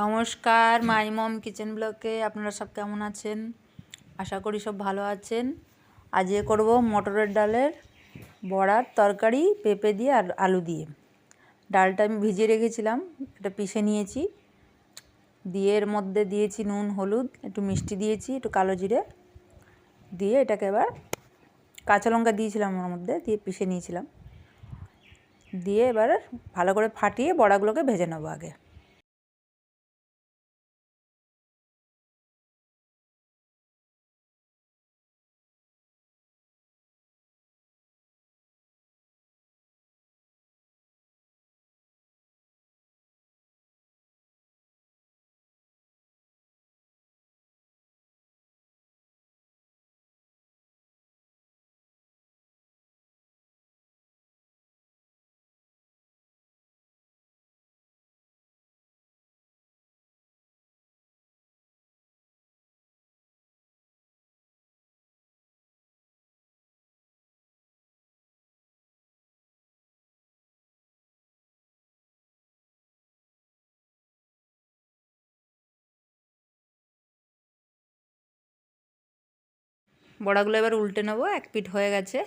নমস্কার, মাই মম কিচেন ব্লকে আপনারা সব কেমন আছেন? আশা করি সব ভালো আছেন। আজকে করব মটরের ডালের বড়ার তরকারি, পেঁপে দিয়ে আর আলু দিয়ে। ডালটা আমি ভিজিয়ে রেখেছিলাম, এটা পিষে নিয়েছি। দিয়ে এর মধ্যে দিয়েছি নুন, হলুদ, একটু মিষ্টি দিয়েছি, একটু কালো জিরে। দিয়ে এটাকে এবার কাঁচা লঙ্কা দিয়েছিলাম ওর মধ্যে, দিয়ে পিষে নিয়েছিলাম। দিয়ে এবার ভালো করে ফাটিয়ে বড়াগুলোকে ভেজে নেব আগে। বড়াগুলো এবার উল্টে নেব এক পিঠ হয়ে গেছে।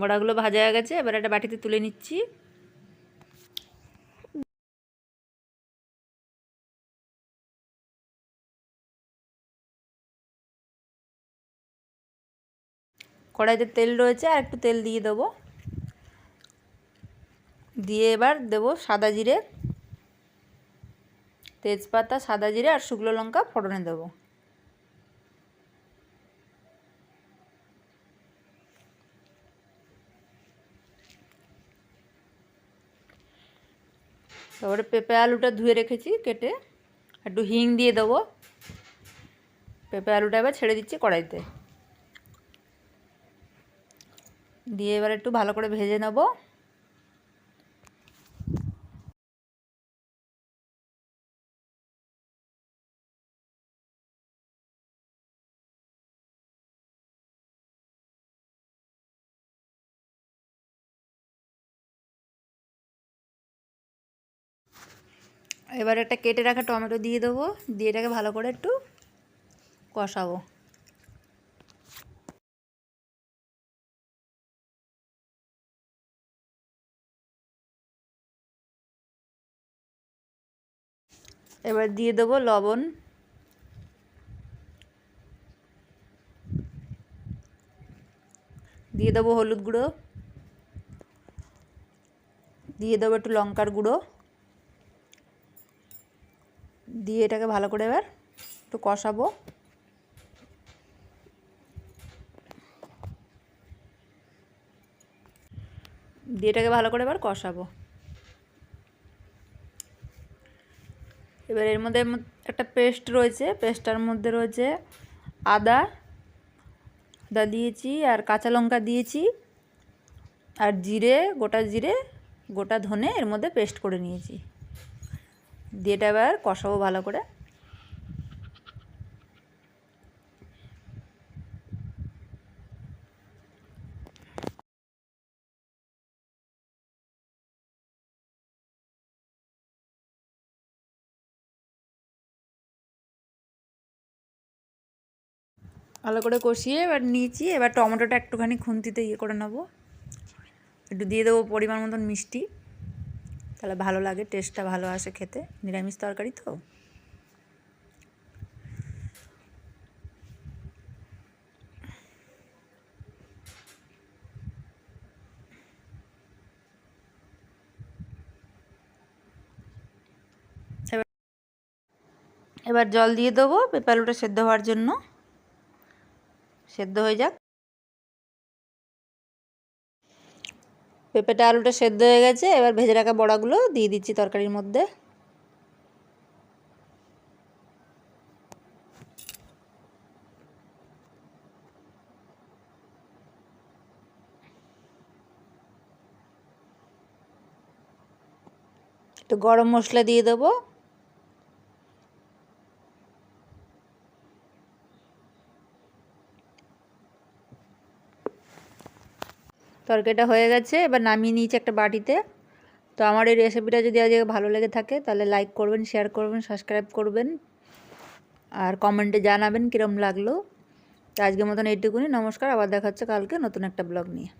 বড়াগুলো ভাজা হয়ে গেছে, এবার একটা বাটিতে তুলে নিচ্ছি। কড়াইতে তেল রয়েছে, আর একটু তেল দিয়ে দেবো। দিয়ে এবার দেবো সাদা জিরে, তেজপাতা, সাদা জিরে, আর শুকনো লঙ্কা ফোড়নে দেবো। তারপরে পেঁপে আলুটা ধুয়ে রেখেছি কেটে, একটু হিং দিয়ে দেবো। পেঁপে আলুটা এবার ছেড়ে দিচ্ছি কড়াইতে। দিয়ে এবার একটু ভালো করে ভেজে নেব। এবার একটা কেটে রাখা টমেটো দিয়ে দেবো। দিয়ে এটাকে ভালো করে একটু কষাবো। এবার দিয়ে দেবো লবণ। দিয়ে দেবো হলুদ গুঁড়ো। দিয়ে দেবো একটু লঙ্কার গুঁড়ো। দিয়ে এটাকে ভালো করে এবার একটু কষাবো। দিয়ে এটাকে ভালো করে এবার কষাবো। এবার এর মধ্যে একটা পেস্ট রয়েছে, পেস্টটার মধ্যে রয়েছে আদা আদা দিয়েছি আর কাঁচা লঙ্কা দিয়েছি আর জিরে, গোটা জিরে, গোটা ধনে এর মধ্যে পেস্ট করে নিয়েছি। দিয়ে এটা এবার কষাবো ভালো করে। ভালো করে কষিয়ে এবার নিয়েছি, এবার টমেটোটা একটুখানি খুন্তিতে ইয়ে করে নেব। একটু দিয়ে দেবো পরিমাণ মতন মিষ্টি। তাহলে ভালো লাগে টেস্টটা ভালো আসে খেতে। নিরামিষ তরকারি তো। এবার জল দিয়ে দেবো, পেঁপে সেদ্ধ হওয়ার জন্য। সেদ্ধ হয়ে যাক। পেঁপেটা আলুটা সেদ্ধ হয়ে গেছে, এবার ভেজে রাখা বড়াগুলো দিয়ে দিচ্ছি তরকারির মধ্যে। একটু গরম মশলা দিয়ে দেবো। তরকারিটা হয়ে গেছে, এবার নামিয়ে নিয়েছি একটা বাটিতে। তো আমার এই রেসিপিটা যদি আজকে ভালো লেগে থাকে, তাহলে লাইক করবেন শেয়ার করবেন সাবস্ক্রাইব করবেন। আর কমেন্টে জানাবেন কীরম লাগল। তো আজকের মতন এইটুকুনি, নমস্কার, আবার দেখা হচ্ছে কালকে নতুন একটা ব্লগ নিয়ে।